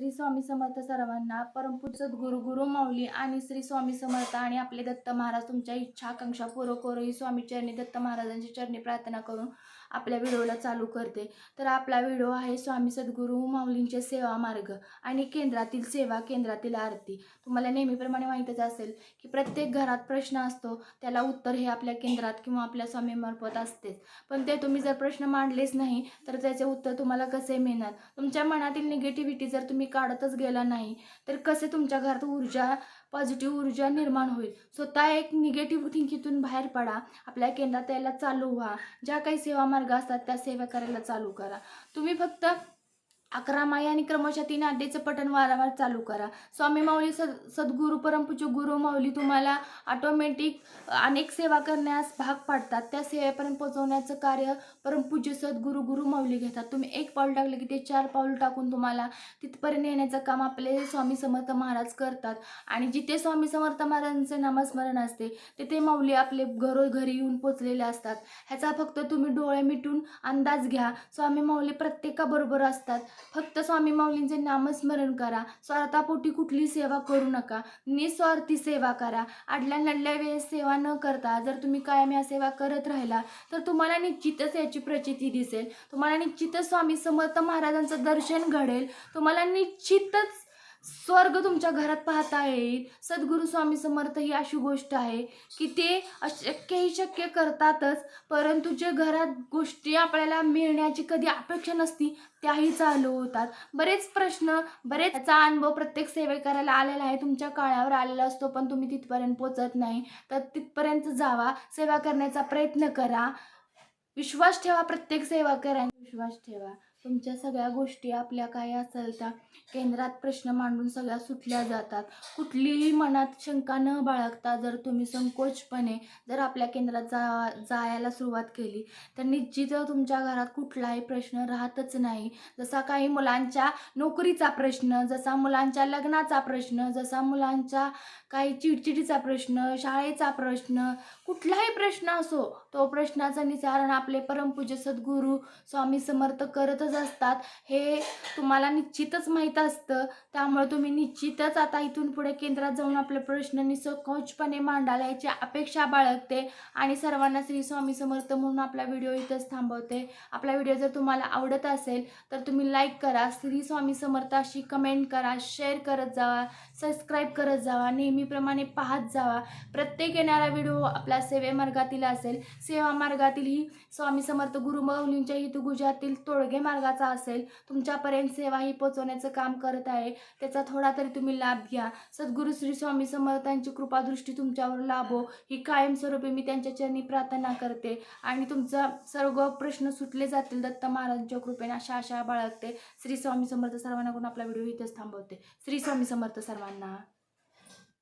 श्री स्वामी समर्थ सर्वांना परमपूज सद्गुरु गुरु माऊली आणि श्री स्वामी समर्थ आणि आपले दत्त महाराज तुमच्या इच्छा आकांक्षा पूर्ण करू. ही स्वामी चरणी दत्त महाराजांची चरणी प्रार्थना करून आपल्या व्हिडिओला चालू करते. तर आपला व्हिडिओ आहे स्वामी सद्गुरु माऊलींचे सेवा मार्ग आणि केंद्रातील सेवा केंद्रातील आरती. तुम्हाला नेहमीप्रमाणे माहीतच असेल की प्रत्येक घरात प्रश्न असतो त्याला उत्तर हे आपल्या केंद्रात किंवा आपल्या स्वामीमार्फत असतेच. पण ते तुम्ही जर प्रश्न मांडलेच नाही तर त्याचे उत्तर तुम्हाला कसे मिळणार? तुमच्या मनातील निगेटिव्हिटी जर तुम्ही काढतच गेला नाही तर कसे तुमच्या घरात ऊर्जा पॉझिटिव्ह ऊर्जा निर्माण होईल? स्वतः एक निगेटिव्ह थिंकिंगतून बाहेर पडा. आपल्या केंद्रात यायला चालू व्हा. ज्या काही सेवा मार्ग असतात त्या सेवा करायला चालू करा. तुम्ही फक्त अकरा माय आणि क्रमशः तीन अड्डेचं पठण वारंवार चालू करा. स्वामी माऊली सद सद्गुरू परमपूज्य गुरु माऊली तुम्हाला ऑटोमॅटिक अनेक सेवा करण्यास भाग पाडतात. त्या सेवेपर्यंत पोहोचवण्याचं कार्य परमपूज्य सद्गुरू गुरु माऊली घेतात. तुम्ही एक पाऊल टाकलं की ते चार पाऊल टाकून तुम्हाला तिथपर्यंत येण्याचं काम आपले स्वामी समर्थ महाराज करतात. आणि जिथे स्वामी समर्थ महाराजांचे नामस्मरण असते तिथे माऊली आपले घरोघरी येऊन पोचलेले असतात. ह्याचा फक्त तुम्ही डोळे मिटून अंदाज घ्या. स्वामी माऊली प्रत्येकाबरोबर असतात. फक्त स्वामी माऊलींचे नामस्मरण करा. स्वार्थापोटी कुठली सेवा करू नका. निस्वार्थी सेवा करा. आडल्या नडल्या वेळेस सेवा न करता जर तुम्ही कायम या सेवा करत राहिला तर तुम्हाला निश्चितच याची प्रचिती दिसेल. तुम्हाला निश्चितच स्वामी समर्थ महाराजांचं दर्शन घडेल. तुम्हाला निश्चितच स्वर्ग तुमच्या घरात पाहता येईल. सद्गुरू स्वामी समर्थ ही अशी गोष्ट आहे की ते अशक्यही शक्य करतातच परंतु जे घरात गोष्टी आपल्याला मिळण्याची कधी अपेक्षा नसती त्याही चालू होतात. बरेच प्रश्न बरेच अनुभव प्रत्येक सेवे करायला आलेला आहे. तुमच्या काळावर आलेला असतो पण तुम्ही तिथपर्यंत पोचत नाही. तर तिथपर्यंत जावा. सेवा करण्याचा प्रयत्न करा. विश्वास ठेवा प्रत्येक सेवा करा विश्वास ठेवा. तुमच्या सगळ्या गोष्टी आपल्या काय असेल त्या केंद्रात प्रश्न मांडून सगळ्या सुटल्या जातात. कुठलीही मनात शंका न बाळगता जर तुम्ही संकोचपणे जर आपल्या केंद्रात जा जायला सुरुवात केली तर निश्चित तुमच्या घरात कुठलाही प्रश्न राहतच नाही. जसा काही मुलांच्या नोकरीचा प्रश्न जसा मुलांच्या लग्नाचा प्रश्न जसा मुलांच्या काही चिडचिडीचा प्रश्न शाळेचा प्रश्न कुठलाही प्रश्न असो तो प्रश्नाचं निवारण आपले परमपूज्य सद्गुरू स्वामी समर्थ करतच असतात हे तुम्हाला निश्चितच माहीत असतं. त्यामुळे तुम्ही निश्चितच आता इथून पुढे केंद्रात जाऊन आपले प्रश्न निसंकोचपणे मांडाल याची अपेक्षा बाळगते आणि सर्वांना श्री स्वामी समर्थ म्हणून आपला व्हिडिओ इथंच थांबवते. आपला व्हिडिओ जर तुम्हाला आवडत असेल तर तुम्ही लाईक करा श्री स्वामी समर्थ अशी कमेंट करा शेअर करत जावा सबस्क्राईब करत जावा नेहमीप्रमाणे पाहत जावा. प्रत्येक येणारा व्हिडिओ आपल्या सेवे मार्गातील असेल. सेवा मार्गातील ही स्वामी समर्थ गुरुमौलींच्या माऊलींच्या हितगुजातील तोडगे मार्गाचा असेल तुमच्यापर्यंत सेवा ही पोचवण्याचं काम करत आहे त्याचा थोडा तरी तुम्ही लाभ घ्या. सद्गुरू श्री स्वामी समर्थांची कृपादृष्टी तुमच्यावर लाभो ही कायमस्वरूपी मी त्यांच्या चरणी प्रार्थना करते. आणि तुमचा सर्व प्रश्न सुटले जातील दत्त महाराजांच्या कृपेने अशा आशा बाळगते. श्री स्वामी समर्थ सर्वांना करून आपला व्हिडिओ इथेच थांबवते? श्री स्वामी समर्थ सर्वांना.